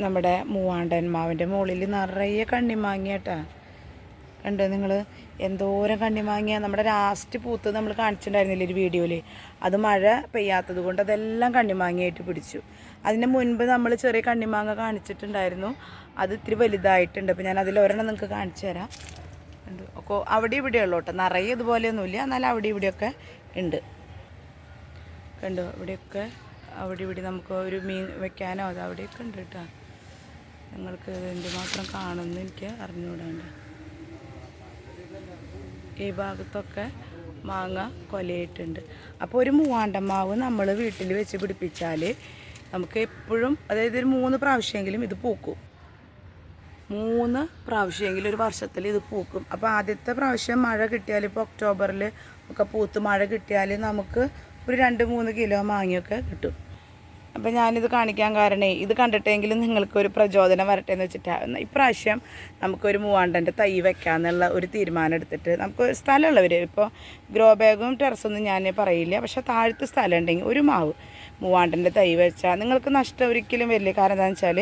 നമ്മുടെ മൂവാണ്ടൻ മാവിന്റെ മുകളിൽ നിറയെ കണ്ണിമാങ്ങിയാട്ടാ കണ്ടോ നിങ്ങൾ എന്തോരം കണ്ണിമാങ്ങിയ നമ്മുടെ ലാസ്റ്റ് പൂത്ത് നമ്മൾ കാണിച്ചിട്ടുണ്ടായിരുന്നില്ല ഒരു വീഡിയോയിൽ അത് മഴ പെയ്യാത്തത് കൊണ്ട് അതെല്ലാം കണ്ണിമാങ്ങയായിട്ട് പിടിച്ചു. അതിന് മുൻപ് നമ്മൾ ചെറിയ കണ്ണിമാങ്ങ കാണിച്ചിട്ടുണ്ടായിരുന്നു. അത് ഇത്തിരി വലുതായിട്ടുണ്ട്. അപ്പോൾ ഞാൻ അതിൽ ഒരെണ്ണം നിങ്ങൾക്ക് കാണിച്ചു തരാം. ഉണ്ട് അപ്പോൾ അവിടെ ഇവിടെ ഉള്ളൂ കേട്ടോ. നിറയെ ഇതുപോലെയൊന്നുമില്ല. എന്നാൽ അവിടെ ഇവിടെയൊക്കെ ഉണ്ട്. കണ്ടോ? ഇവിടെയൊക്കെ അവിടെ ഇവിടെ നമുക്ക് ഒരു മീൻ വെക്കാനോ അത് അവിടെയൊക്കെ ഉണ്ട് കേട്ടോ. നിങ്ങൾക്ക് ഇത് എന്തുമാത്രം കാണുമെന്ന് എനിക്ക് അറിഞ്ഞുകൂടാണ്ട്. ഈ ഭാഗത്തൊക്കെ മാങ്ങ കൊലയിട്ടുണ്ട് അപ്പോൾ ഒരു മൂവാണ്ടമാവ് നമ്മൾ വീട്ടിൽ വെച്ച് പിടിപ്പിച്ചാൽ നമുക്ക് എപ്പോഴും അതായത് ഒരു മൂന്ന് പ്രാവശ്യമെങ്കിലും ഇത് പൂക്കും. മൂന്ന് പ്രാവശ്യമെങ്കിലും ഒരു വർഷത്തിൽ ഇത് പൂക്കും. അപ്പോൾ ആദ്യത്തെ പ്രാവശ്യം മഴ കിട്ടിയാൽ ഇപ്പോൾ ഒക്ടോബറിൽ ഒക്കെ പൂത്ത് മഴ കിട്ടിയാൽ നമുക്ക് ഒരു രണ്ട് മൂന്ന് കിലോ മാങ്ങയൊക്കെ കിട്ടും. അപ്പോൾ ഞാനിത് കാണിക്കാൻ കാരണേ ഇത് കണ്ടിട്ടെങ്കിലും നിങ്ങൾക്ക് ഒരു പ്രചോദനം വരട്ടെ എന്ന് വെച്ചിട്ടാണ് ഇപ്രാവശ്യം നമുക്കൊരു മൂവാണ്ടന്റെ തൈ വെക്കാമെന്നുള്ള ഒരു തീരുമാനം എടുത്തിട്ട് നമുക്ക് സ്ഥലമുള്ളവർ ഇപ്പോൾ ഗ്രോ ബാഗും ടെറസൊന്നും ഞാൻ പറയില്ല പക്ഷേ താഴത്ത് സ്ഥലം ഉണ്ടെങ്കിൽ ഒരു മാവ് മൂവാണ്ടന്റെ തൈ വെച്ചാൽ നിങ്ങൾക്ക് നഷ്ടം ഒരിക്കലും വരില്ല. കാരണം എന്താണെന്ന് വെച്ചാൽ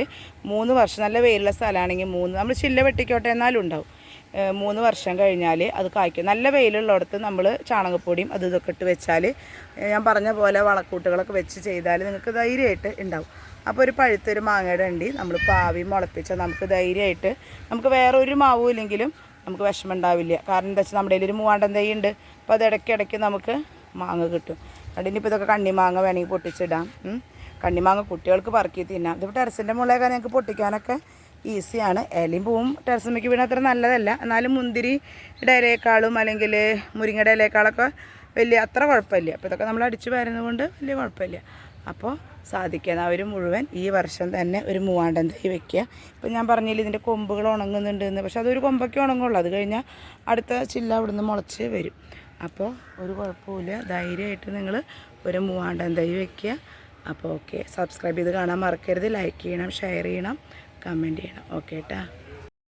മൂന്ന് വർഷം നല്ല വെയിലുള്ള സ്ഥലമാണെങ്കിൽ മൂന്ന് നമ്മൾ ചില്ല വെട്ടിക്കോട്ടെ എന്നാലും ഉണ്ടാവും. മൂന്ന് വർഷം കഴിഞ്ഞാൽ അത് കായ്ക്കും. നല്ല വെയിലുള്ളിടത്ത് നമ്മൾ ചാണകപ്പൊടിയും അത് ഇതൊക്കെ ഇട്ട് വെച്ചാൽ ഞാൻ പറഞ്ഞ പോലെ വളക്കൂട്ടുകളൊക്കെ വെച്ച് ചെയ്താൽ നിങ്ങൾക്ക് ധൈര്യമായിട്ട് ഉണ്ടാവും അപ്പോൾ ഒരു പഴുത്തൊരു മാങ്ങയുടെ ഉണ്ടി നമ്മൾ പാവി മുളപ്പിച്ചാൽ നമുക്ക് ധൈര്യമായിട്ട് നമുക്ക് വേറെ ഒരു മാവും ഇല്ലെങ്കിലും നമുക്ക് വിഷമം ഉണ്ടാവില്ല കാരണം എന്താ വെച്ചാൽ നമ്മുടെ കയ്യിൽ ഒരു മൂവാണ്ടൻ തൈ ഉണ്ട് അപ്പോൾ അത് ഇടയ്ക്കിടയ്ക്ക് നമുക്ക് മാങ്ങ കിട്ടും. അതിനിപ്പോൾ ഇതൊക്കെ കണ്ണിമാങ്ങ വേണമെങ്കിൽ പൊട്ടിച്ചിടാം. കണ്ണിമാങ്ങ കുട്ടികൾക്ക് പറക്കി തിന്നാം. ഇതിപ്പോൾ ടെറസിന്റെ മുകളിലൊക്കെ ഞങ്ങൾക്ക് പൊട്ടിക്കാനൊക്കെ ഈസിയാണ്. ഇലയും പൂവും ടെറസമ്മയ്ക്ക് വീണ അത്ര നല്ലതല്ല. എന്നാലും മുന്തിരിയുടെ ഇലയേക്കാളും അല്ലെങ്കിൽ മുരിങ്ങയുടെ ഇലയേക്കാളൊക്കെ വലിയ അത്ര കുഴപ്പമില്ല. അപ്പോൾ ഇതൊക്കെ നമ്മൾ അടിച്ചു വരുന്നതുകൊണ്ട് വലിയ കുഴപ്പമില്ല. അപ്പോൾ സാധിക്കുന്നവർ മുഴുവൻ ഈ വർഷം തന്നെ ഒരു മൂവാണ്ടൻ തൈ വെക്കുക. ഇപ്പം ഞാൻ പറഞ്ഞില്ല ഇതിന്റെ കൊമ്പുകൾ ഉണങ്ങുന്നുണ്ട് എന്ന് പക്ഷെ അതൊരു കൊമ്പൊക്കെ ഉണങ്ങുള്ളൂ. അത് കഴിഞ്ഞാൽ അടുത്ത ചില്ല അവിടുന്ന് മുളച്ച് വരും. അപ്പോൾ ഒരു കുഴപ്പമില്ല ധൈര്യമായിട്ട് നിങ്ങൾ ഒരു മൂവാണ്ടൻ തൈ വെക്കുക. അപ്പോൾ ഓക്കെ. സബ്സ്ക്രൈബ് ചെയ്ത് കാണാൻ മറക്കരുത്. ലൈക്ക് ചെയ്യണം ഷെയർ ചെയ്യണം. കമന്റ് ചെയ്യണം ഓക്കെ കേട്ടാ